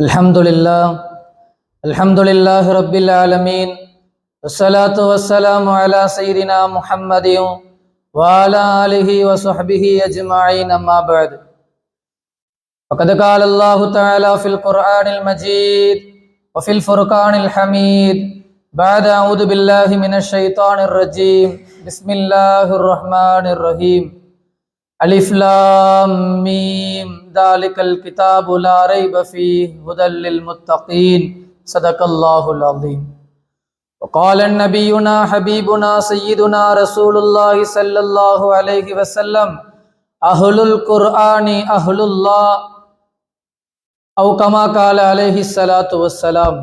الحمد لله الحمد لله رب العالمين والصلاة والسلام على سيدنا محمد وعلى آله وصحبه أجمعين أما بعد فقد قال الله تعالى في القرآن المجيد وفي الفرقان الحميد بعد أعوذ بالله من الشيطان الرجيم بسم الله الرحمن الرحيم ألف لام ميم ذلك الكتاب لا ريب فيه هدى للمتقين صدق الله العظيم وقال نبينا حبيبنا سيدنا رسول الله صلى الله عليه وسلم أهل القرآن أهل الله أو كما قال عليه الصلاة والسلام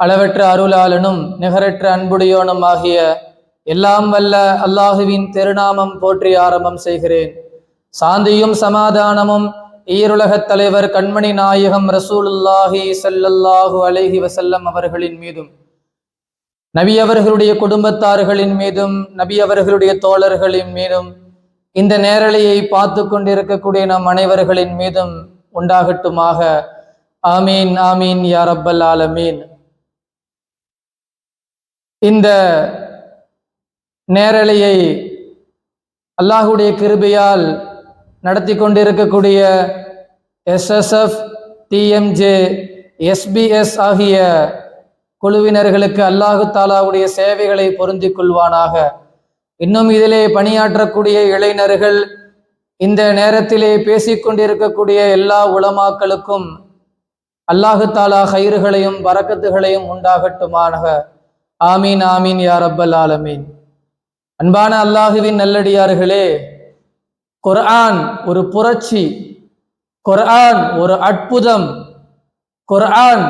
அளவற்ற அருளாளனும் நிகரற்ற அன்புடையோனும் ஆகிய எல்லாம் வல்ல அல்லாஹுவின் திருநாமம் போற்றி ஆரம்பம் செய்கிறேன் சாந்தியும் சமாதானமும் ஈருலகத் தலைவர் கண்மணி நாயகம் ரசூலுல்லாஹி சல்லல்லாஹு அலைஹி வசல்லம் அவர்களின் மீதும் நபி அவர்களுடைய குடும்பத்தார்களின் மீதும் நபி அவர்களுடைய தோழர்களின் மீதும் இந்த நேரலையை பார்த்து கொண்டிருக்கக்கூடிய நம் அனைவர்களின் மீதும் உண்டாகட்டுமாக. ஆமீன் ஆமீன் யா ரப்பல் ஆலமீன். இந்த நேரலையை அல்லாஹுடைய கிருபையால் நடத்தி கொண்டிருக்கக்கூடிய எஸ்எஸ்எஃப் டிஎம்ஜே எஸ்பிஎஸ் ஆகிய குழுவினர்களுக்கு அல்லாஹு தாலாவுடைய சேவைகளை பொருந்திக் கொள்வானாக. இன்னும் இதிலே பணியாற்றக்கூடிய இளைஞர்கள் இந்த நேரத்திலே பேசிக்கொண்டிருக்கக்கூடிய எல்லா உளமாக்களுக்கும் அல்லாஹு தாலா கயிறுகளையும் பறக்கத்துகளையும் உண்டாகட்டுமானக. ஆமீன் ஆமீன் யார் அப்பல் ஆலமீன். அன்பான அல்லாஹுவின் நல்லடியார்களே குர்ஆன் ஒரு புரட்சி. குர்ஆன் ஒரு அற்புதம். குர்ஆன்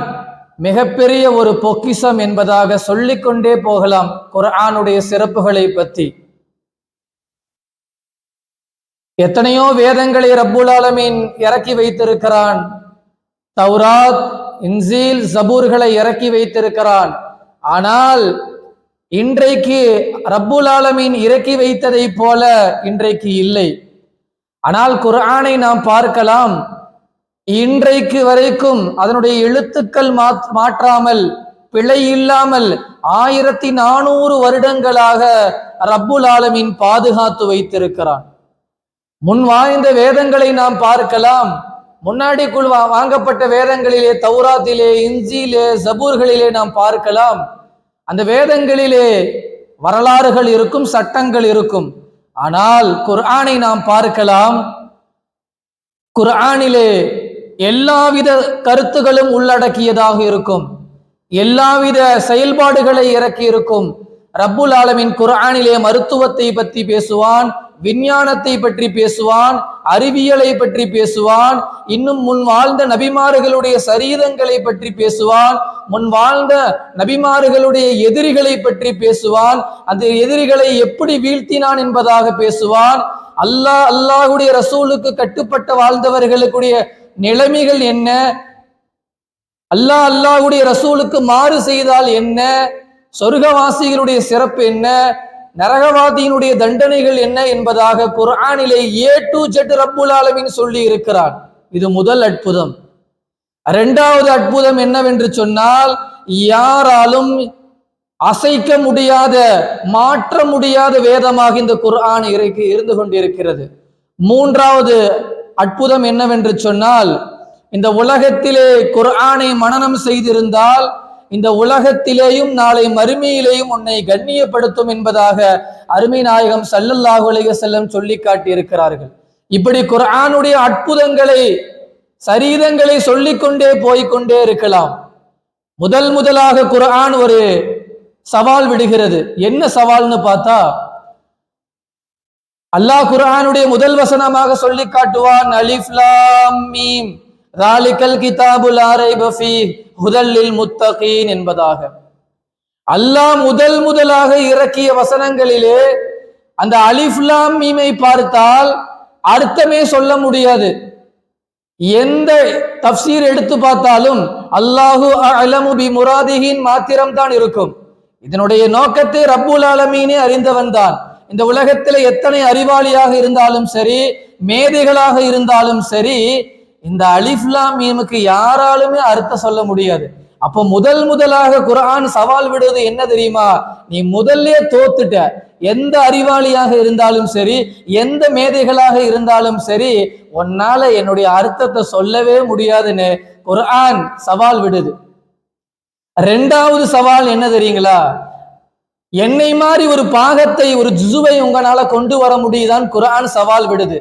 மிகப்பெரிய ஒரு பொக்கிஷம் என்பதாக சொல்லிக்கொண்டே போகலாம் குர்ஆனுடைய சிறப்புகளை பற்றி. எத்தனையோ வேதங்களை ரப்புலாலமீன் இறக்கி வைத்திருக்கிறான். தௌராத் இன்சீல் ஜபூர்களை இறக்கி வைத்திருக்கிறான். ஆனால் இன்றைக்கு ரப்புலாலமீன் இறக்கி வைத்ததை போல இன்றைக்கு இல்லை. ஆனால் குர்ஆனை நாம் பார்க்கலாம். இன்றைக்கு வரைக்கும் அதனுடைய எழுத்துக்கள் மாற்றாமல் பிழை இல்லாமல் ஆயிரத்தி நானூறு வருடங்களாக ரப்புல் ஆலமின் பாதுகாத்து வைத்திருக்கிறான். முன் வாய்ந்த வேதங்களை நாம் பார்க்கலாம். முன்னாடி குழு வாங்கப்பட்ட வேதங்களிலே தௌராத்திலே இஞ்சியிலே சபூர்களிலே நாம் பார்க்கலாம். அந்த வேதங்களிலே வரலாறுகள் இருக்கும் சட்டங்கள் இருக்கும். ஆனால் குர்ஆனை நாம் பார்க்கலாம். குர்ஆனிலே எல்லாவித கருத்துகளும் உள்ளடக்கியதாக இருக்கும். எல்லாவித செயல்பாடுகளை இறக்கி இருக்கும் ரப்புல் ஆலமின் குர்ஆனிலே மருத்துவத்தை பற்றி பேசுவான். விஞ்ஞானத்தை பற்றி பேசுவான் அறிவியலை பற்றி பேசுவான் இன்னும் முன் வாழ்ந்த நபிமார்களுடைய சரீரங்களை பற்றி பேசுவான் முன் வாழ்ந்த நபிமார்களுடைய எதிரிகளை பற்றி பேசுவான் அந்த எதிரிகளை எப்படி வீழ்த்தினான் என்பதாக பேசுவான். அல்லாஹ் அல்லாஹுடைய ரசூலுக்கு கட்டுப்பட்ட வாழ்ந்தவர்களுக்குடைய நிலைமைகள் என்ன? அல்லாஹ் அல்லாஹுடைய ரசூலுக்கு மாறு செய்தால் என்ன? சொர்க்கவாசிகளுடைய சிறப்பு என்ன? நரகவாதியினுடைய தண்டனைகள் என்ன என்பதாக குர்ஆனிலே ஏ டு ஜெட் ரப்புல் ஆலமின் சொல்லி இருக்கிறான் இது முதல் அற்புதம். இரண்டாவது அற்புதம் என்னவென்று சொன்னால் யாராலும் அசைக்க முடியாத மாற்ற முடியாத வேதமாக இந்த குர்ஆன் இறைக்கு இருந்து கொண்டிருக்கிறது. மூன்றாவது அற்புதம் என்னவென்று சொன்னால் இந்த உலகத்திலே குர்ஆனை மனனம் செய்திருந்தால் இந்த உலகத்திலேயும் நாளை மறுமையிலேயும் உன்னை கண்ணியப்படுத்தும் என்பதாக அருமை நாயகம் சல்லல்லாஹு அலைஹி செல்லம் சொல்லி காட்டியிருக்கிறார்கள் இப்படி குரானுடைய அற்புதங்களை சரீரங்களை சொல்லிக்கொண்டே போய்கொண்டே இருக்கலாம். முதல் முதலாக குரான் ஒரு சவால் விடுகிறது. என்ன சவால்னு பார்த்தா அல்லாஹ் குரானுடைய முதல் வசனமாக சொல்லி காட்டுவான் அலிஃப்லாம் மீம் ராலிக்கல் கிதாபுல் ஆரை பஃபி முதலில் முத்தகீன் என்பதாக. அல்லாஹ் முதல் முதலாக இறக்கிய வசனங்களிலே அந்த அலிஃப்லாம் மீமை பார்த்தால் அர்த்தமே சொல்ல முடியாது. எந்த தப்சீர் எடுத்து பார்த்தாலும் அல்லாஹு அலமு பி முராதிகின் மாத்திரம் தான் இருக்கும். இதனுடைய நோக்கத்தை ரப்புல் ஆலமீனே அறிந்தவன் தான். இந்த உலகத்தில் எத்தனை அறிவாளியாக இருந்தாலும் சரி மேதைகளாக இருந்தாலும் சரி இந்த அலிஃப்லாம் மீமுக்கு யாராலுமே அர்த்தம் சொல்ல முடியாது. அப்போ முதல் முதலாக குரான் சவால் விடுவது என்ன தெரியுமா? நீ முதல்லே தோத்துட்ட. எந்த அறிவாளியாக இருந்தாலும் சரி எந்த மேதைகளாக இருந்தாலும் சரி உன்னால என்னுடைய அர்த்தத்தை சொல்லவே முடியாதுன்னு குரான் சவால் விடுது. ரெண்டாவது சவால் என்ன தெரியுங்களா? என்னை மாதிரி ஒரு பாகத்தை ஒரு ஜுசுவை உங்களால கொண்டு வர முடியுதான் குரான் சவால் விடுது.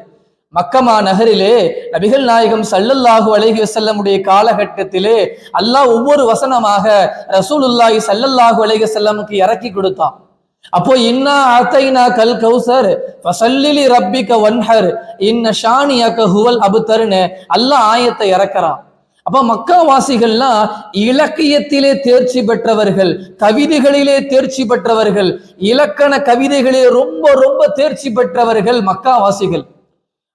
மக்கமா நகரிலே நபிகள் நாயகம் சல்லல்லாஹு அலைஹி வஸல்லமுடைய காலகட்டத்திலே அல்லாஹ் ஒவ்வொரு வசனமாக ரசூலுல்லாஹி சல்லல்லாஹு அலைஹி வஸல்லமுக்கு இறக்கி கொடுத்தான். அப்போ இன்னா அத்தைனா கல் கௌசர் ஃபசல்லிலி ரப்பிக வன்ஹர் இன்ன ஷானியக ஹுவல் அபுதர்னு அல்லாஹ் ஆயத்தை இறக்குறான். அப்ப மக்காவாசிகள்லாம் இலக்கியத்திலே தேர்ச்சி பெற்றவர்கள் கவிதைகளிலே தேர்ச்சி பெற்றவர்கள் இலக்கண கவிதைகளிலே ரொம்ப ரொம்ப தேர்ச்சி பெற்றவர்கள் மக்காவாசிகள்.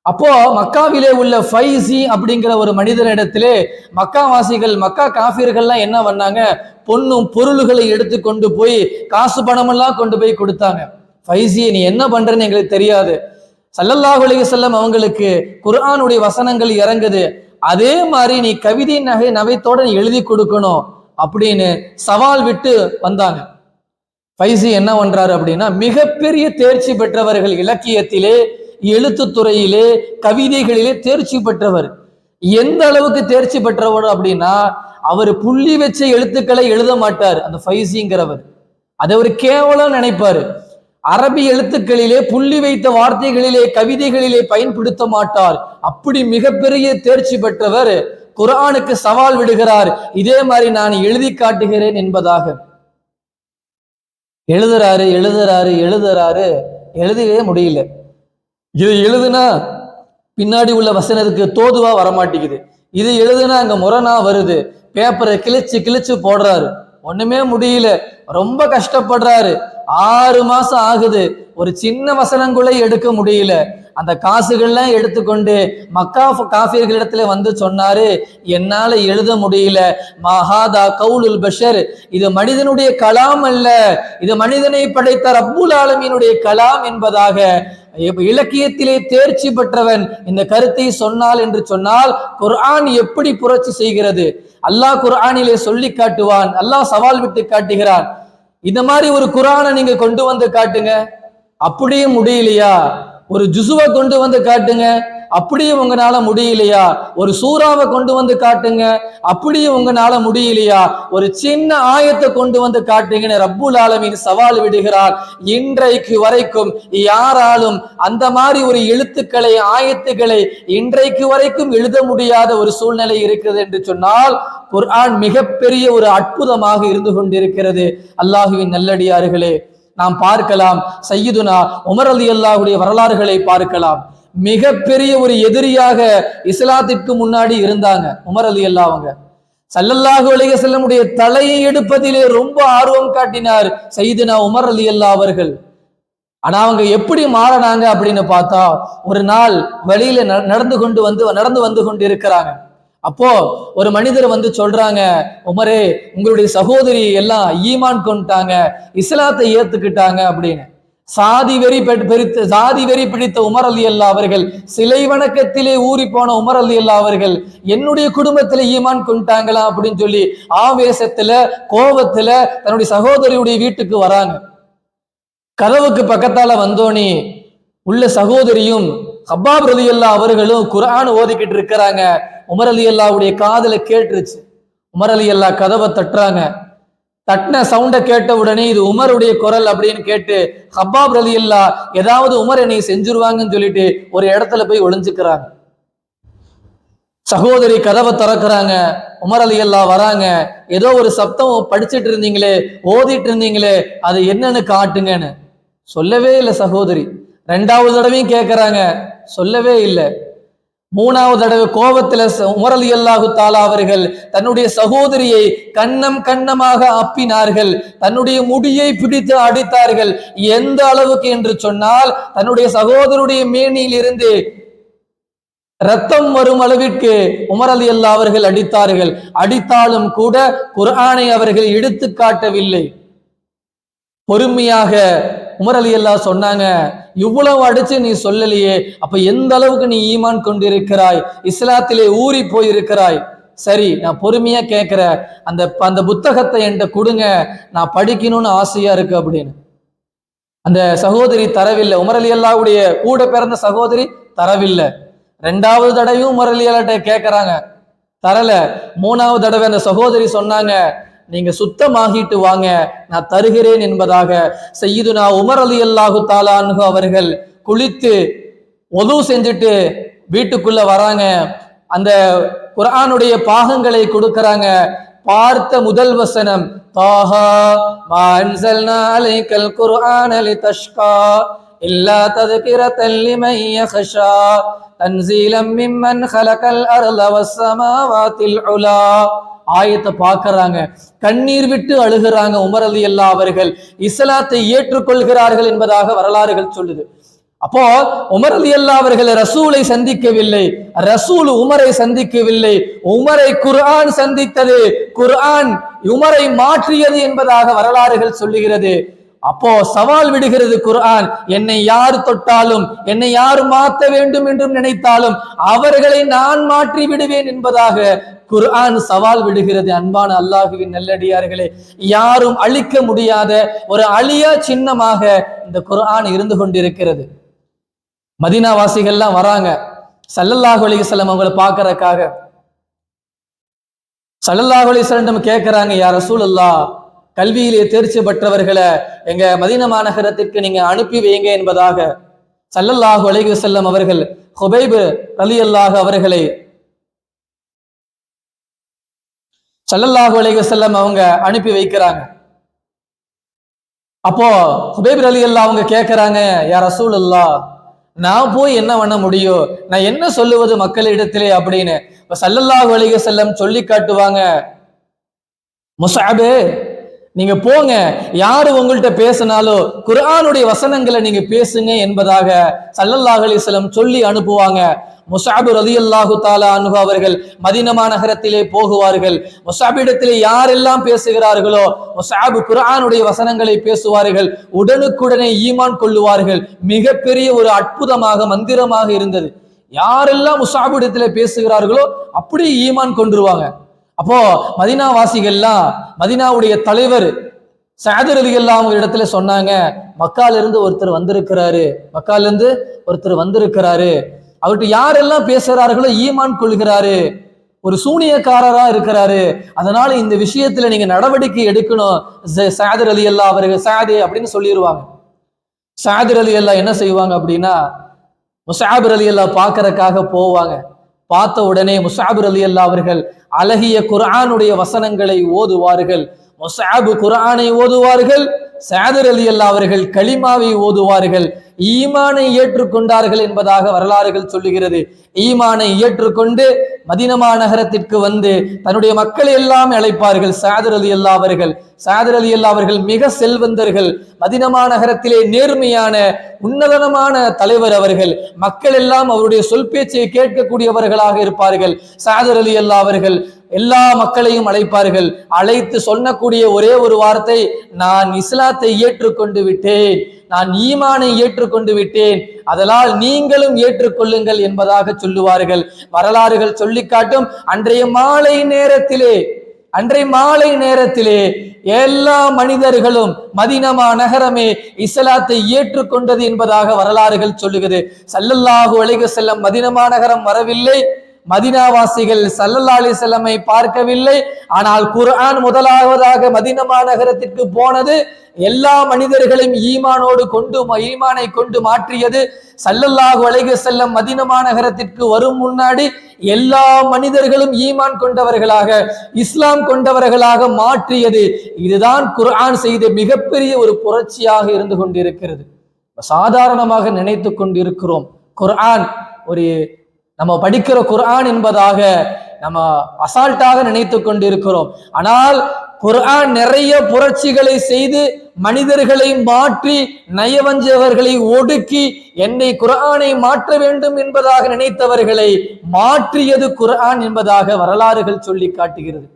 அப்போ மக்காவிலே உள்ள ஃபைசி அப்படிங்கிற ஒரு மனிதனிடத்திலே மக்காவாசிகள் மக்கா காஃபியர்கள்லாம் என்ன பண்ணாங்க? பொண்ணும் பொருள்களை எடுத்து கொண்டு போய் காசு பணமெல்லாம் கொண்டு போய் கொடுத்தாங்க. ஃபைசி நீ என்ன பண்றேன்னு எங்களுக்கு தெரியாது. சல்லல்லாஹு அலைஹி வஸல்லம் அவங்களுக்கு குர்ஆனுடைய வசனங்கள் இறங்குது. அதே மாதிரி நீ கவிதை நகை நகைத்தோட நீ எழுதி கொடுக்கணும் அப்படின்னு சவால் விட்டு வந்தாங்க. ஃபைசி என்ன பண்றாரு அப்படின்னா மிகப்பெரிய தேர்ச்சி பெற்றவர்கள் இலக்கியத்திலே எழுத்து துறையிலே கவிதைகளிலே தேர்ச்சி பெற்றவர். எந்த அளவுக்கு தேர்ச்சி பெற்றவர் அப்படின்னா அவர் புள்ளி வச்ச எழுத்துக்களை எழுத மாட்டார் அந்த ஃபைசிங்கிறவர். அதை அவர் கேவலம் நினைப்பாரு. அரபி எழுத்துக்களிலே புள்ளி வைத்த வார்த்தைகளிலே கவிதைகளிலே பயன்படுத்த மாட்டார். அப்படி மிகப்பெரிய தேர்ச்சி பெற்றவர் குரானுக்கு சவால் விடுகிறார். இதே மாதிரி நான் எழுதி காட்டுகிறேன் என்பதாக. எழுதுறாரு எழுதுறாரு எழுதுறாரு எழுதவே முடியல. இது எழுதுனா பின்னாடி உள்ள வசனத்துக்கு தோதுவா வரமாட்டேங்குது. இது எழுதுனா அங்க முரணா வருது. பேப்பரை கிழிச்சு கிழிச்சு போடுறாரு. ஒண்ணுமே முடியல. ரொம்ப கஷ்டப்படுறாரு. ஆறு மாசம் ஆகுது. ஒரு சின்ன வசனங்களை எடுக்க முடியல. அந்த காசுகள்லாம் எடுத்துக்கொண்டு மக்கா காஃபியர்களிடத்துல வந்து சொன்னாரு என்னால எழுத முடியல. மகாதா கவுலுல் பஷர். இது மனிதனுடைய கலாம் அல்ல. இது மனிதனை படைத்த ரப்புல் ஆலமீனுடைய கலாம் என்பதாக இலக்கியத்திலே தேர்ச்சி பெற்றவன் இந்த கருத்தை சொன்னால் என்று சொன்னால் குர்ஆன் எப்படி புரட்சி செய்கிறது? அல்லாஹ் குர்ஆனிலே சொல்லி காட்டுவான். அல்லாஹ் சவால் விட்டு காட்டுகிறான். இந்த மாதிரி ஒரு குரானை நீங்க கொண்டு வந்து காட்டுங்க. அப்படியே முடியலையா? ஒரு ஜுசுவை கொண்டு வந்து காட்டுங்க. அப்படியும் உங்களால முடியலையா? ஒரு சூறாவை கொண்டு வந்து காட்டுங்க. அப்படியும் உங்களால முடியலையா? ஒரு சின்ன ஆயத்தை கொண்டு வந்து காட்டுங்கன்னு ரப்புல் ஆலமின் சவால் விடுகிறார். இன்றைக்கு வரைக்கும் யாராலும் அந்த மாதிரி ஒரு எழுத்துக்களை ஆயத்துக்களை இன்றைக்கு வரைக்கும் எழுத முடியாத ஒரு சூழ்நிலை இருக்கிறது என்று சொன்னால் குர்ஆன் மிகப்பெரிய ஒரு அற்புதமாக இருந்து கொண்டிருக்கிறது. அல்லாஹுவின் நல்லடியார்களே நாம் பார்க்கலாம். சையதுனா உமர் அலி அல்லாஹுடைய வரலாறுகளை பார்க்கலாம். மிகப்பெரிய ஒரு எதிரியாக இஸ்லாத்திற்கு முன்னாடி இருந்தாங்க. உமர் அலி அல்லா அவங்க சல்லல்லாஹு அலிக செல்லமுடைய தலையை எடுப்பதிலே ரொம்ப ஆர்வம் காட்டினார் சைதுனா உமர் அலி அல்லா அவர்கள். ஆனா அவங்க எப்படி மாறினாங்க அப்படின்னு பார்த்தா ஒரு நாள் வழியில ந- நடந்து கொண்டு வந்து நடந்து வந்து கொண்டு இருக்கிறாங்க அப்போ ஒரு மனிதர் வந்து சொல்றாங்க உமரே உங்களுடைய சகோதரி எல்லாம் ஈமான் கொண்டுட்டாங்க இஸ்லாத்தை ஏத்துக்கிட்டாங்க அப்படின்னு. சாதி வெறி பெ- சாதி வெறி பிடித்த உமர் அலி அல்லா அவர்கள் சிலை வணக்கத்திலே ஊறி போன உமர் அலி அல்லா அவர்கள் என்னுடைய குடும்பத்துல ஈமான் கொண்டாங்களா அப்படின்னு சொல்லி ஆவேசத்துல கோபத்துல தன்னுடைய சகோதரியுடைய வீட்டுக்கு வராங்க. கதவுக்கு பக்கத்தால வந்தோனே உள்ள சகோதரியும் ஹப்பாப் அலி அல்லா அவர்களும் குரான் ஓதிக்கிட்டு இருக்கிறாங்க. உமர் அலி அல்லாவுடைய காதல கேட்டுருச்சு. உமர் அலி அல்லா கதவை தட்டுறாங்க. தட்டின சவுண்ட கேட்ட உடனே இது உமருடைய குரல் அப்படின்னு கேட்டு ஹப்பாப் ரலி அல்லா ஏதாவது உமர் என்னை செஞ்சிருவாங்கன்னு சொல்லிட்டு ஒரு இடத்துல போய் ஒளிஞ்சுக்கிறாங்க. சகோதரி கதவை திறக்கிறாங்க. உமர் அலி அல்லா வராங்க. ஏதோ ஒரு சப்தம் படிச்சிட்டு இருந்தீங்களே ஓதிட்டு இருந்தீங்களே அது என்னன்னு காட்டுங்கன்னு. சொல்லவே இல்லை சகோதரி. ரெண்டாவது தடவையும் கேட்கறாங்க சொல்லவே இல்லை. மூணாவது தடவை கோபத்துல ச- உமர் அல்லாஹு தாலா அவர்கள் தன்னுடைய சகோதரியை கண்ணம் கண்ணமாக அப்பினார்கள் தன்னுடைய முடியை பிடித்து அடித்தார்கள். எந்த அளவுக்கு என்று சொன்னால் தன்னுடைய சகோதரருடைய மேனியில் இருந்து ரத்தம் வரும் அளவிற்கு உமர் அலி அல்லா அவர்கள் அடித்தார்கள். அடித்தாலும் கூட குர்ஆனை அவர்கள் எடுத்து காட்டவில்லை. பொறுமையாக உமர் அலி அல்லா சொன்னாங்க இவ்வளவு அடிச்சு நீ சொல்லலையே. அப்ப எந்த அளவுக்கு நீ ஈமான் கொண்டிருக்கிறாய்? இஸ்லாத்திலே ஊறி போயிருக்கிறாய். சரி நான் பொறுமையா கேட்கிற அந்த அந்த புத்தகத்தை என்கிட்ட கொடுங்க. நான் படிக்கணும்னு ஆசையா இருக்கு அப்படின்னு. அந்த சகோதரி தரவில்லை. உமரலி அல்லாவுடைய கூட பிறந்த சகோதரி தரவில்லை. ரெண்டாவது தடவையும் உமரலி அல்லாட்ட கேட்கறாங்க தரல. மூணாவது தடவை அந்த சகோதரி சொன்னாங்க. நீங்க சுத்தமாகிட்டு வாங்க. நான் தருகிறேன் என்பதாக செய்யுதுனா உமர் அலி அல்லாஹு தாலான்கு அவர்கள் குளித்து ஒது செஞ்சுட்டு வீட்டுக்குள்ள வராங்க. அந்த குரானுடைய பாகங்களை கொடுக்கறாங்க. பார்த்த முதல் வசனம் தாஹா மா நாளை கல் குர்ஆனலி தஷ்கா இல்லா தذكرة لمن يخشى تنزيلا ممن خلق الأرض والسماوات العلى ஆயத்தை பார்க்கறாங்க. கண்ணீர் விட்டு அழுகிறாங்க உமர் அலி அல்லா அவர்கள். இஸ்லாத்தை ஏற்றுக்கொள்கிறார்கள் என்பதாக வரலாறுகள் சொல்லுது. அப்போ உமர் அலி அல்லா அவர்கள் ரசூலை சந்திக்கவில்லை. ரசூல் உமரை சந்திக்கவில்லை. உமரை குர்ஆன் சந்தித்தது. குர்ஆன் உமரை மாற்றியது என்பதாக வரலாறுகள் சொல்லுகிறது. அப்போ சவால் விடுகிறது குர்ஆன். என்னை யார் தொட்டாலும் என்னை யார் மாற்ற வேண்டும் என்றும் நினைத்தாலும் அவர்களை நான் மாற்றி விடுவேன் என்பதாக குர்ஆன் சவால் விடுகிறது. அன்பான அல்லாஹுவின் நல்லடியார்களே யாரும் அழிக்க முடியாத ஒரு அழியா சின்னமாக இந்த குர்ஆன் இருந்து கொண்டிருக்கிறது. மதினாவாசிகள்லாம் வராங்க. சல்லல்லாஹு அலிசல்லம் வஸல்லம் அவங்கள பார்க்கறக்காக சல்லல்லாஹு அலிசல்லம் வஸல்லம் கேட்கறாங்க யார் ரசூலுல்லா கல்வியிலே தேர்ச்சி பெற்றவர்களை எங்க மதின மாநகரத்திற்கு நீங்க அனுப்பி வைங்க என்பதாக சல்லல்லாஹு அலைஹி அவர்கள் அவர்கள் அலி அல்லாஹ் அவர்களை சல்லல்லாஹு அலைஹி வஸல்லம் அவங்க அனுப்பி வைக்கிறாங்க. அப்போ ஹுபேப் அலி அல்லா அவங்க கேட்கறாங்க யார் ரசூலுல்லா நான் போய் என்ன பண்ண முடியும்? நான் என்ன சொல்லுவது மக்களிடத்திலே? அப்படின்னு. இப்ப சல்லல்லாஹு அலைஹி வஸல்லம் சொல்லி காட்டுவாங்க. முசாபே நீங்க போங்க. யாரு உங்கள்கிட்ட பேசினாலோ குரானுடைய வசனங்களை நீங்க பேசுங்க என்பதாக சல்லல்லாஹ் அலிஸ்லம் சொல்லி அனுப்புவாங்க. முசாபு ரதி அல்லாஹு தாலா அனுகு அவர்கள் மதினமா நகரத்திலே போகுவார்கள். முசாபிடத்திலே யாரெல்லாம் பேசுகிறார்களோ முசாபு குரானுடைய வசனங்களை பேசுவார்கள். உடனுக்குடனே ஈமான் கொள்ளுவார்கள். மிகப்பெரிய ஒரு அற்புதமாக மந்திரமாக இருந்தது. யாரெல்லாம் முசாபிடத்திலே பேசுகிறார்களோ அப்படியே ஈமான் கொண்டுருவாங்க. அப்போ மதினா வாசிகள்லாம் மதினாவுடைய தலைவர் சாதர் அலி அவங்க இடத்துல சொன்னாங்க மக்கால இருந்து ஒருத்தர் வந்திருக்கிறாரு. மக்கால இருந்து ஒருத்தர் வந்திருக்கிறாரு. அவர்கிட்ட யாரெல்லாம் பேசுறார்களோ ஈமான் கொள்கிறாரு. ஒரு சூனியக்காரரா இருக்கிறாரு. அதனால இந்த விஷயத்துல நீங்க நடவடிக்கை எடுக்கணும். ச- சாதர் அலி அல்லா அவர்கள் சாது அப்படின்னு சொல்லிடுவாங்க சாதர் அலி அல்லா என்ன செய்வாங்க அப்படின்னா முசாபர் அலி அல்லா பாக்குறக்காக போவாங்க. பார்த்த உடனே முசாபர் அலி அல்லா அவர்கள் அழகிய குர்ஆனுடைய வசனங்களை ஓதுவார்கள். முசாபு குர்ஆனை ஓதுவார்கள் சாதர் அலி அல்லா அவர்கள் களிமாவை ஓதுவார்கள். ஈமானை ஏற்றுக்கொண்டார்கள் என்பதாக வரலாறுகள் சொல்லுகிறது. ஈமானை ஏற்றுக்கொண்டு மதினமா நகரத்திற்கு வந்து தன்னுடைய மக்களை எல்லாம் அழைப்பார்கள். சாதர் அலி அல்லா அவர்கள். சாதர் அலி அல்லா அவர்கள் மிக செல்வந்தர்கள். மதினமா நகரத்திலே நேர்மையான உன்னதனமான தலைவர் அவர்கள். மக்கள் எல்லாம் அவருடைய சொல் பேச்சை கேட்கக்கூடியவர்களாக இருப்பார்கள். சாதர் அலி அல்லா அவர்கள் எல்லா மக்களையும் அழைப்பார்கள். அழைத்து சொல்லக்கூடிய ஒரே ஒரு வார்த்தை நான் இஸ்லாத்தை ஏற்றுக்கொண்டு விட்டேன். நான் ஈமானை ஏற்றுக்கொண்டு விட்டேன். அதனால் நீங்களும் ஏற்றுக்கொள்ளுங்கள் என்பதாக சொல்லுவார்கள். வரலாறுகள் சொல்லிக்காட்டும் அன்றைய மாலை நேரத்திலே அன்றைய மாலை நேரத்திலே எல்லா மனிதர்களும் மதினமா நகரமே இஸ்லாத்தை ஏற்றுக்கொண்டது என்பதாக வரலாறுகள் சொல்லுகிறது. சல்லல்லாஹு அலைஹி செல்லம் மதினமா நகரம் வரவில்லை. மதினாவாசிகள் சல்லல்லா அலி செல்லமை பார்க்கவில்லை. ஆனால் குர்ஆன் முதலாவதாக மதினமா நகரத்திற்கு போனது எல்லா மனிதர்களையும் ஈமானோடு கொண்டு ஈமானை கொண்டு மாற்றியது. சல்லல்லாஹு அலைஹி செல்லம் மதினமா நகரத்திற்கு வரும் முன்னாடி எல்லா மனிதர்களும் ஈமான் கொண்டவர்களாக இஸ்லாம் கொண்டவர்களாக மாற்றியது. இதுதான் குர்ஆன் செய்த மிகப்பெரிய ஒரு புரட்சியாக இருந்து கொண்டிருக்கிறது. சாதாரணமாக நினைத்து கொண்டிருக்கிறோம். குர்ஆன் ஒரு நம்ம படிக்கிற குர்ஆன் என்பதாக நம்ம அசால்ட்டாக நினைத்து கொண்டிருக்கிறோம். ஆனால் குர்ஆன் நிறைய புரட்சிகளை செய்து மனிதர்களை மாற்றி நயவஞ்சவர்களை ஒடுக்கி என்னை குர்ஆனை மாற்ற வேண்டும் என்பதாக நினைத்தவர்களை மாற்றியது குர்ஆன் என்பதாக வரலாறுகள் சொல்லி காட்டுகிறது.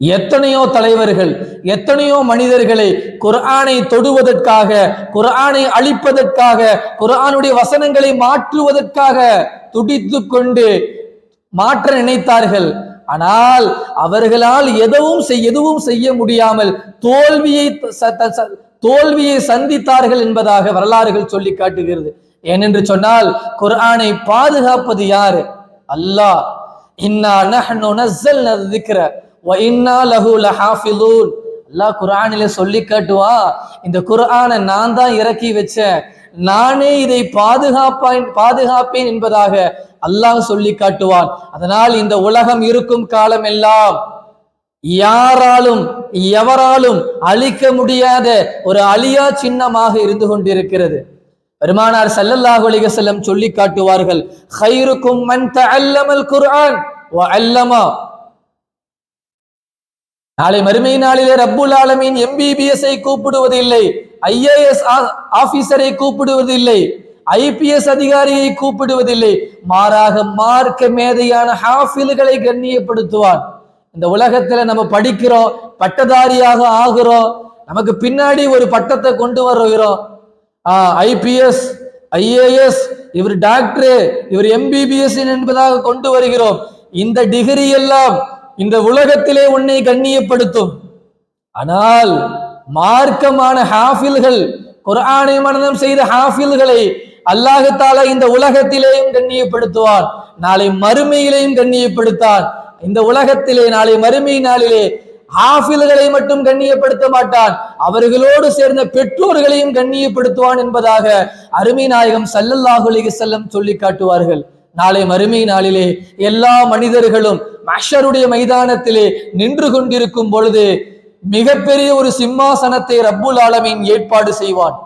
எத்தனையோ தலைவர்கள் எத்தனையோ மனிதர்களை குர்ஆனை தொடுவதற்காக குர்ஆனை அழிப்பதற்காக குர்ஆனுடைய வசனங்களை மாற்றுவதற்காக துடித்து கொண்டு மாற்ற நினைத்தார்கள். ஆனால் அவர்களால் எதுவும் செய் எதுவும் செய்ய முடியாமல் தோல்வியை த- ச- தோல்வியை சந்தித்தார்கள் என்பதாக வரலாறுகள் சொல்லி காட்டுகிறது. ஏனென்று சொன்னால் குர்ஆனை பாதுகாப்பது யாரு? அல்லாஹ். இன்னா நஹ்னு நஸ்ஸல்னா ஒயின்னா லஹு லஹாஃபிலூன் அல்லாஹ் குரானில சொல்லி காட்டுவா இந்த குரானை நான் தான் இறக்கி வச்சேன். நானே இதை பாதுகாப்பாய் பாதுகாப்பேன் என்பதாக அல்லாஹ் சொல்லி காட்டுவான். அதனால் இந்த உலகம் இருக்கும் காலம் எல்லாம் யாராலும் எவராலும் அழிக்க முடியாத ஒரு அழியா சின்னமாக இருந்து கொண்டிருக்கிறது. பெருமானார் சல்லல்லாஹு அலிக செல்லம் சொல்லி காட்டுவார்கள் ஹைருக்கும் மன் தல்லமல் குர்ஆன் அல்லமா நாளை மறுமை நாளிலே ரப்புல் ஆலமின் எம்பிபிஎஸ் ஐ கூப்பிடுவதில்லை. ஐஏஎஸ் ஆபீசரை கூப்பிடுவதில்லை. ஐபிஎஸ் அதிகாரியை கூப்பிடுவதில்லை. மாறாக மார்க்க மேதையான ஹாஃபில்களை கண்ணியப்படுத்துவார் இந்த உலகத்துல நம்ம படிக்கிறோம் பட்டதாரியாக ஆகிறோம். நமக்கு பின்னாடி ஒரு பட்டத்தை கொண்டு வருகிறோம். ஐபிஎஸ் ஐஏஎஸ் இவர் டாக்டர் இவர் எம்பிபிஎஸ் என்பதாக கொண்டு வருகிறோம். இந்த டிகிரி எல்லாம் இந்த உலகத்திலே உன்னை கண்ணியப்படுத்தும். ஆனால் மார்க்கமான ஹாஃபில்கள் குர்ஆனை மனதம் செய்த ஹாஃபில்களை அல்லாஹு இந்த உலகத்திலேயும் கண்ணியப்படுத்துவார் நாளை மறுமையிலேயும் கண்ணியப்படுத்தார் இந்த உலகத்திலே நாளை மறுமை நாளிலே ஹாஃபில்களை மட்டும் கண்ணியப்படுத்த மாட்டான். அவர்களோடு சேர்ந்த பெற்றோர்களையும் கண்ணியப்படுத்துவான் என்பதாக அருமை நாயகம் சல்லல்லாஹுலிக செல்லம் சொல்லி காட்டுவார்கள். நாளை மறுமை நாளிலே எல்லா மனிதர்களும் மஷருடைய மைதானத்திலே நின்று கொண்டிருக்கும் பொழுது மிகப்பெரிய ஒரு சிம்மாசனத்தை ரப்புல் ஆலமீன் ஏற்பாடு செய்வான்.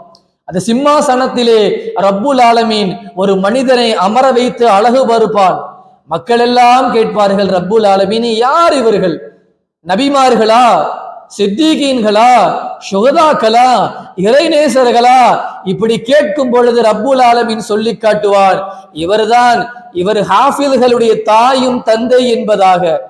அந்த சிம்மாசனத்திலே ரப்புல் ஆலமீன் ஒரு மனிதனை அமர வைத்து அழகு பருப்பான். மக்கள் எல்லாம் கேட்பார்கள் ரப்புல் ஆலமீன் யார் இவர்கள்? நபிமார்களா? சித்திகீன்களா சுகதாக்களா இறைநேசர்களா? இப்படி கேட்கும் பொழுது ரப்புல் ஆலமின் சொல்லி காட்டுவார் இவர்தான் இவர் ஹாஃபில்களுடைய தாயும் தந்தை என்பதாக.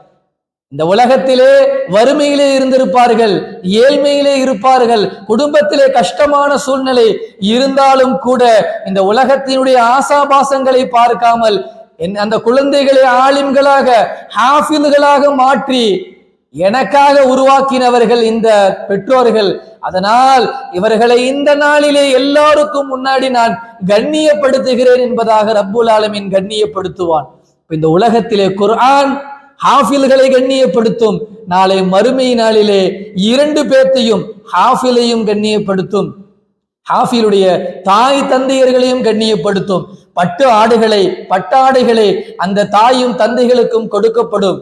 இந்த உலகத்திலே வறுமையிலே இருந்திருப்பார்கள் ஏழ்மையிலே இருப்பார்கள் குடும்பத்திலே கஷ்டமான சூழ்நிலை இருந்தாலும் கூட இந்த உலகத்தினுடைய ஆசாபாசங்களை பார்க்காமல் என் அந்த குழந்தைகளை ஆலிம்களாக ஹாஃபில்களாக மாற்றி எனக்காக உருவாக்கினவர்கள் இந்த பெற்றோர்கள். அதனால் இவர்களை இந்த நாளிலே எல்லாருக்கும் முன்னாடி நான் கண்ணியப்படுத்துகிறேன் என்பதாக ரப்புல் ஆலமின் கண்ணியப்படுத்துவான். இந்த உலகத்திலே குர்ஆன் ஹாஃபில்களை கண்ணியப்படுத்தும். நாளை மறுமை நாளிலே இரண்டு பேர்த்தையும் ஹாஃபிலையும் கண்ணியப்படுத்தும். ஹாஃபிலுடைய தாய் தந்தையர்களையும் கண்ணியப்படுத்தும். பட்டு ஆடுகளை பட்டாடைகளை அந்த தாயும் தந்தைகளுக்கும் கொடுக்கப்படும்.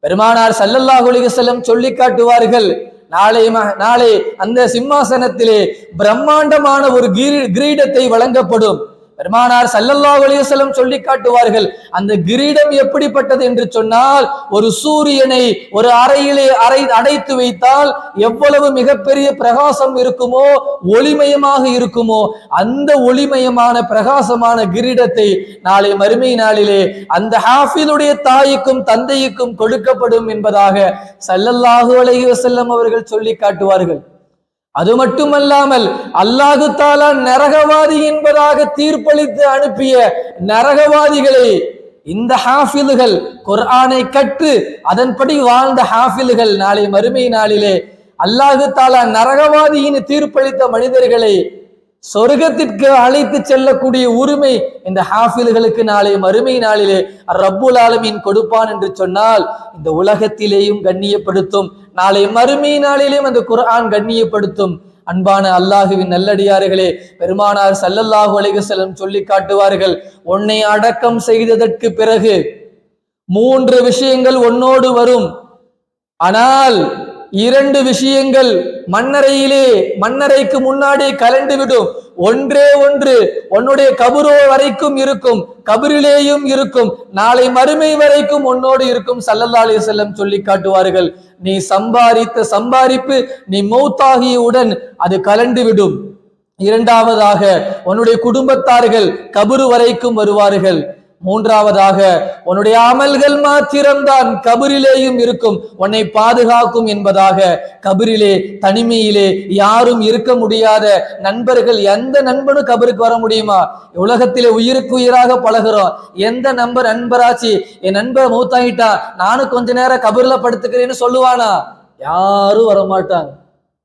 பெருமானார் சல்லல்லாஹு அலைஹி சொல்லி காட்டுவார்கள் நாளை ம- நாளை அந்த சிம்மாசனத்திலே பிரம்மாண்டமான ஒரு கிரீ- கிரீடத்தை வழங்கப்படும். பெருமானார் சல்லல்லா அலைஹி சொல்லி காட்டுவார்கள் அந்த கிரீடம் எப்படிப்பட்டது என்று சொன்னால் ஒரு சூரியனை ஒரு அறையிலே அறை அடைத்து வைத்தால் எவ்வளவு மிகப்பெரிய பிரகாசம் இருக்குமோ ஒளிமயமாக இருக்குமோ அந்த ஒளிமயமான பிரகாசமான கிரீடத்தை நாளை மறுமை நாளிலே அந்த ஹாஃபிலுடைய தாய்க்கும் தந்தைக்கும் கொடுக்கப்படும் என்பதாக சல்லல்லாஹு அலைஹி அவர்கள் சொல்லி காட்டுவார்கள். அது மட்டுமல்லாமல் அல்லாஹு தாலா நரகவாதி என்பதாக தீர்ப்பளித்து அனுப்பிய நரகவாதிகளை இந்த ஹாஃபில்கள் குர்ஆனை கற்று அதன்படி வாழ்ந்த ஹாஃபில்கள் நாளை மறுமை நாளிலே அல்லாஹு தாலா நரகவாதியின் தீர்ப்பளித்த மனிதர்களை சொர்க்கத்திற்கு அழைத்து செல்லக்கூடிய உரிமை இந்த ஹாஃபில்களுக்கு நாளை மறுமை நாளிலே ரப்புல் ஆலமீன் கொடுப்பான் என்று சொன்னால் இந்த உலகத்திலேயும் கண்ணியப்படுத்தும். நாளை மறுமை நாளிலேயும் அந்த குரான் கண்ணியப்படுத்தும். அன்பான அல்லாஹுவின் நல்லடியார்களே பெருமானார் சல்லல்லாஹு அலைகுசலம் சொல்லி காட்டுவார்கள் உன்னை அடக்கம் செய்ததற்கு பிறகு மூன்று விஷயங்கள் உன்னோடு வரும். ஆனால் இரண்டு விஷயங்கள் மண்ணறையிலே மண்ணறைக்கு முன்னாடி கலண்டு விடும் ஒன்றே ஒன்று உன்னுடைய கபுரோ வரைக்கும் இருக்கும் கபரிலேயும் இருக்கும். நாளை மறுமை வரைக்கும் உன்னோடு இருக்கும் சல்லல்லா அலைஹி வஸல்லம் சொல்லி காட்டுவார்கள். நீ சம்பாதித்த சம்பாதிப்பு நீ மௌத்தாகியவுடன் அது கலண்டு விடும் இரண்டாவதாக உன்னுடைய குடும்பத்தார்கள் கபரு வரைக்கும் வருவார்கள். மூன்றாவதாக உன்னுடைய அமல்கள் மாத்திரம்தான் கபரிலேயும் இருக்கும். உன்னை பாதுகாக்கும் என்பதாக கபரிலே தனிமையிலே யாரும் இருக்க முடியாத நண்பர்கள் எந்த நண்பனும் கபருக்கு வர முடியுமா? உலகத்திலே உயிருக்கு உயிராக பழகிறோம். எந்த நண்பர் நண்பராச்சு? என் நண்பர் மூத்தாயிட்டா நானும் கொஞ்ச நேரம் கபர்ல படுத்துக்கிறேன்னு சொல்லுவானா? யாரும் வரமாட்டாங்க.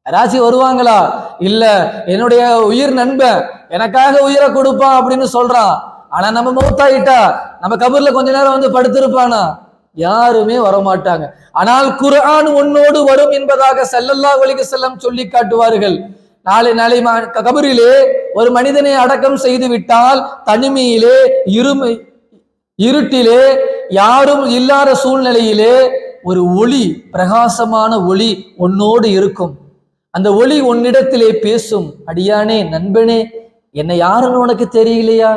ராசி வருவாங்களா? இல்ல என்னுடைய உயிர் நண்பன் எனக்காக உயிரை கொடுப்பான் அப்படின்னு சொல்றான். ஆனா நம்ம மௌத்தாயிட்டா? நம்ம கபர்ல கொஞ்ச நேரம் வந்து படுத்திருப்பானா? யாருமே வரமாட்டாங்க. ஆனால் குரான் உன்னோடு வரும் என்பதாக செல்லல்லா ஒலிக்கு செல்லம் சொல்லி காட்டுவார்கள். நாளை நாளை கபரிலே ஒரு மனிதனை அடக்கம் செய்து விட்டால் தனிமையிலே இருமை இருட்டிலே யாரும் இல்லாத சூழ்நிலையிலே ஒரு ஒளி பிரகாசமான ஒளி உன்னோடு இருக்கும். அந்த ஒளி உன்னிடத்திலே பேசும். அடியானே நண்பனே என்னை யாருன்னு உனக்கு தெரியலையா?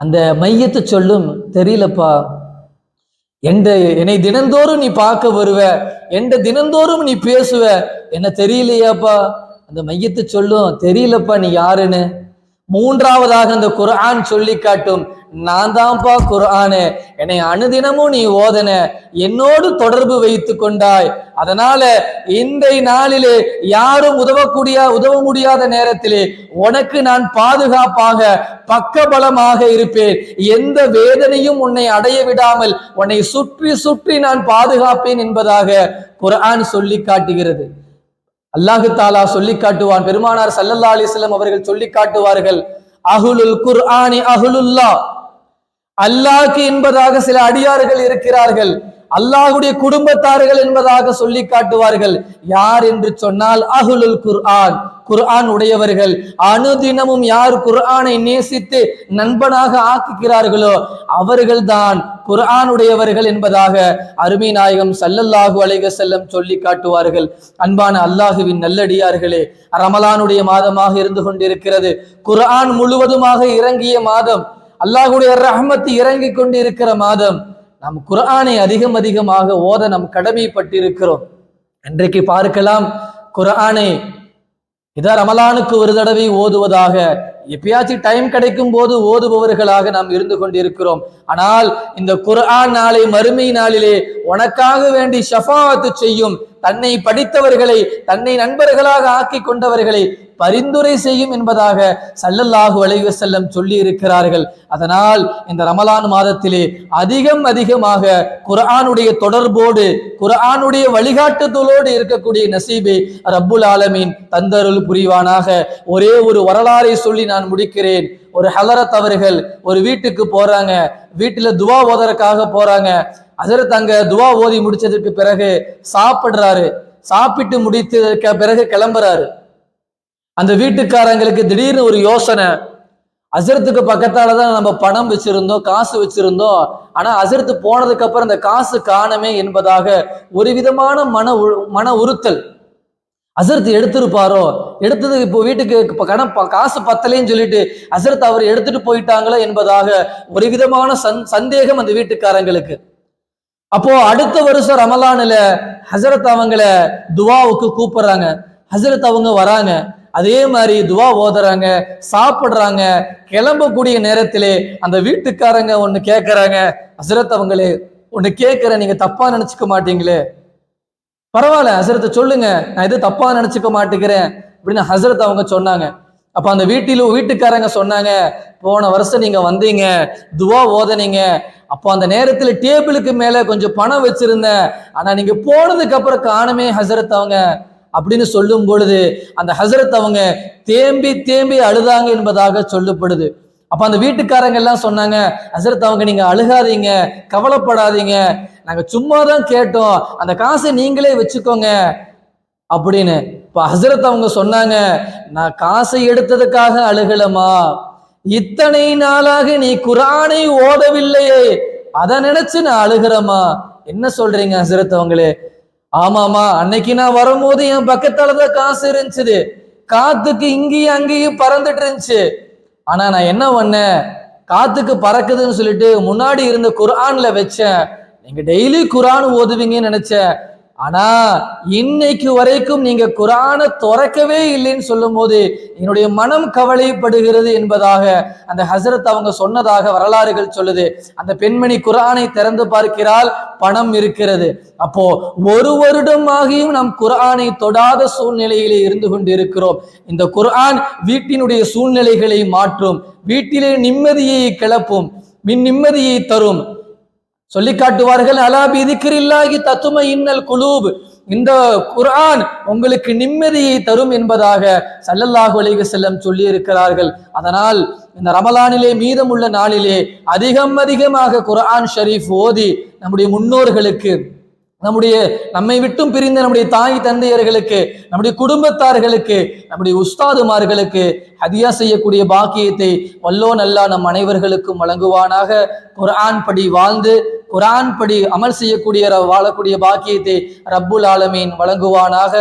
அந்த மையத்தை சொல்லும் தெரியலப்பா. எந்த என்னை தினந்தோறும் நீ பார்க்க வருவ எந்த தினந்தோறும் நீ பேசுவ என்ன தெரியலையாப்பா. அந்த மையத்தை சொல்லும் தெரியலப்பா நீ யாருன்னு. மூன்றாவதாக அந்த குர்ஆன் சொல்லி காட்டும். நான் தான்ப்பா குர்ஆனு என்னை அனுதினமும் நீ ஓதன என்னோடு தொடர்பு வைத்து கொண்டாய். அதனால இந்த நாளிலே யாரும் உதவக்கூடிய உதவ முடியாத நேரத்திலே உனக்கு நான் பாதுகாப்பாக பக்கபலமாக இருப்பேன். எந்த வேதனையும் உன்னை அடைய விடாமல் உன்னை சுற்றி சுற்றி நான் பாதுகாப்பேன் என்பதாக குர்ஆன் சொல்லி காட்டுகிறது. அல்லாஹு தாலா சொல்லி காட்டுவான். பெருமானார் சல்லல்லா அலிஸ்லம் அவர்கள் சொல்லி காட்டுவார்கள் அஹுலுல் குர்ஆனி அகுலுல்லா அல்லாஹ்க்கு என்பதாக சில அடியார்கள் இருக்கிறார்கள். அல்லாஹுடைய குடும்பத்தார்கள் என்பதாக சொல்லி காட்டுவார்கள். யார் என்று சொன்னால் அகுலுல் குர்ஆன். குர்ஆன் உடையவர்கள். அனுதினமும் யார் குர்ஆனை நேசித்து நண்பனாக ஆக்குகிறார்களோ அவர்கள்தான் குர்ஆன் உடையவர்கள் என்பதாக அருமை நாயகம் சல்லல்லாஹு அலைக செல்லம் சொல்லி காட்டுவார்கள். அன்பான அல்லாஹுவின் நல்லடியார்களே ரமலானுடைய மாதமாக இருந்து கொண்டிருக்கிறது. குர்ஆன் முழுவதுமாக இறங்கிய மாதம் அல்லாஹுடைய ரஹமத்து இறங்கிக் கொண்டு இருக்கிற மாதம் நாம் குர்ஆனை அதிகம் அதிகமாக ஓத நம் கடமைப்பட்டிருக்கிறோம். இன்றைக்கு பார்க்கலாம் குர்ஆனை இதா ரமலானுக்கு ஒரு தடவை ஓதுவதாக. எப்பயாச்சும் டைம் கிடைக்கும் போது ஓதுபவர்களாக நாம் இருந்து கொண்டிருக்கிறோம். ஆனால் இந்த குர்ஆன் நாளை மறுமை நாளிலே உனக்காக வேண்டி ஷஃபாத்து செய்யும் தன்னை படித்தவர்களை தன்னை நண்பர்களாக ஆக்கி கொண்டவர்களை பரிந்துரை செய்யும் என்பதாக சல்லல்லாஹு அலைவு செல்லம் சொல்லி இருக்கிறார்கள் அதனால் இந்த ரமலான் மாதத்திலே அதிகம் அதிகமாக குரானுடைய தொடர்போடு குரானுடைய வழிகாட்டுதலோடு இருக்கக்கூடிய நசீபை ரப்புல் ஆலமீன் தந்தருள் புரிவானாக. ஒரே ஒரு வரலாறை சொல்லி நான் முடிக்கிறேன். ஒரு ஹலரத் அவர்கள் ஒரு வீட்டுக்கு போறாங்க. வீட்டுல துவா ஓதறதுக்காக போறாங்க. ஹசரத் அங்க துவா ஓதி முடிச்சதுக்கு பிறகு சாப்பிடுறாரு. சாப்பிட்டு முடித்ததற்கு பிறகு கிளம்புறாரு. அந்த வீட்டுக்காரங்களுக்கு திடீர்னு ஒரு யோசனை. அசரத்துக்கு பக்கத்தால தான் நம்ம பணம் வச்சிருந்தோம் காசு வச்சிருந்தோம். ஆனா அசரத்து போனதுக்கு அப்புறம் அந்த காசு காணமே என்பதாக ஒரு விதமான மன உ- மன உறுத்தல். அசரத்து எடுத்திருப்பாரோ? எடுத்தது இப்போ வீட்டுக்கு இப்ப கணம் காசு பத்தலைன்னு சொல்லிட்டு அசரத் அவர் எடுத்துட்டு போயிட்டாங்களோ என்பதாக ஒரு விதமான சந் சந்தேகம் அந்த வீட்டுக்காரங்களுக்கு. அப்போ அடுத்த வருஷம் ரமலானில் ஹசரத் அவங்கள துவாவுக்கு கூப்பிடுறாங்க. ஹசரத் அவங்க வராங்க. அதே மாதிரி துவா ஓதுறாங்க சாப்பிட்றாங்க. கிளம்பக்கூடிய நேரத்திலே அந்த வீட்டுக்காரங்க ஒன்று கேட்குறாங்க ஹசரத் அவங்களே ஒன்று கேட்குற நீங்கள் தப்பாக நினச்சிக்க மாட்டீங்களே. பரவாயில்ல ஹசரத்தை சொல்லுங்க. நான் எதுவும் தப்பாக நினச்சிக்க மாட்டேங்கிறேன். அப்படின்னு ஹசரத் அவங்க சொன்னாங்க. அப்ப அந்த வீட்டில வீட்டுக்காரங்க சொன்னாங்க போன வருஷம் நீங்க வந்தீங்க துவா ஓதனீங்க. அப்போ அந்த நேரத்துல டேபிளுக்கு மேல கொஞ்சம் பணம் வச்சிருந்தேன். ஆனா நீங்க போனதுக்கு அப்புறம் காணுமே ஹசரத் அவங்க. அப்படின்னு சொல்லும் பொழுது அந்த ஹசரத் அவங்க தேம்பி தேம்பி அழுதாங்க என்பதாக சொல்லப்படுது. அப்ப அந்த வீட்டுக்காரங்க எல்லாம் சொன்னாங்க ஹசரத் அவங்க நீங்க அழுகாதீங்க கவலைப்படாதீங்க. நாங்க சும்மா தான் கேட்டோம். அந்த காசை நீங்களே வச்சுக்கோங்க. அப்படின்னு இப்போ ஹசரத் அவங்க சொன்னாங்க நான் காசை எடுத்ததுக்காக அழுகலமா இத்தனை நாளாக நீ குரானை ஓதவில்லையே. அதை நினைச்சு நான் அழுகிறமா என்ன சொல்றீங்க ஹசரத் அவங்களே? ஆமாமா அன்னைக்கு நான் வரும்போது என் பக்கத்தாலதான் காசு இருந்துச்சு. காத்துக்கு இங்கேயும் அங்கேயும் பறந்துட்டு இருந்துச்சு. ஆனா நான் என்ன பண்ணேன்? காத்துக்கு பறக்குதுன்னு சொல்லிட்டு முன்னாடி இருந்த குரான்ல வச்சேன். நீங்க டெய்லி குரான் ஓதுவீங்கன்னு நினைச்சேன். ஆனா இன்னைக்கு வரைக்கும் நீங்க குரானை திறக்கவே இல்லைன்னு சொல்லும்போது என்னுடைய மனம் கவலைப்படுகிறது என்பதாக அந்த ஹசரத் அவங்க சொன்னதாக வரலாறுகள் சொல்லுது. அந்த பெண்மணி குரானை திறந்து பார்க்கிறாள் பணம் இருக்கிறது. அப்போ ஒரு வருடமாகியும் நாம் குர்ஆனை தொடாத சூழ்நிலையிலே இருந்து கொண்டு இருக்கிறோம் இந்த குர்ஆன் வீட்டினுடைய சூழ்நிலைகளை மாற்றும். வீட்டிலே நிம்மதியை கிளப்பும். மின் நிம்மதியை தரும். சொல்லி காட்டுவார்கள் அலா பிதிக்கிரில்லாகி தத்தும இன்னல் குலூப். இந்த குர்ஆன் உங்களுக்கு நிம்மதியை தரும் என்பதாக சல்லல்லாஹு அலைஹி செல்லம் சொல்லி இருக்கிறார்கள் அதனால் இந்த ரமலானிலே மீதமுள்ள நாளிலே அதிகம் அதிகமாக குர்ஆன் ஷரீஃப் ஓதி நம்முடைய முன்னோர்களுக்கு நம்முடைய நம்மை விட்டும் பிரிந்த நம்முடைய தாய் தந்தையர்களுக்கு நம்முடைய குடும்பத்தார்களுக்கு நம்முடைய உஸ்தாதுமார்களுக்கு ஹதியா செய்யக்கூடிய பாக்கியத்தை வல்லோ நல்லா நம் அனைவர்களுக்கும் வழங்குவானாக. குர்ஆன் படி வாழ்ந்து குரான் படி அமல் செய்யக்கூடிய வாழக்கூடிய பாக்கியத்தை ரப்புல் ஆலமீன் வழங்குவானாக.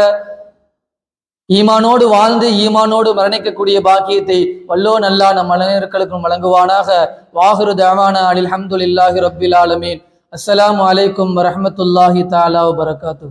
ஈமானோடு வாழ்ந்து ஈமானோடு மரணிக்கக்கூடிய பாக்கியத்தை வல்லோ நல்லா நம் அனைவர்களுக்கும் வழங்குவானாக. வாஹுரு தேவானா அலில் ஹம்துலில்லாஹி ரப்பில் ஆலமீன். அஸ்லாம் அலைக்கும் வரமத்துல்லாஹி தாலா வரகாத்து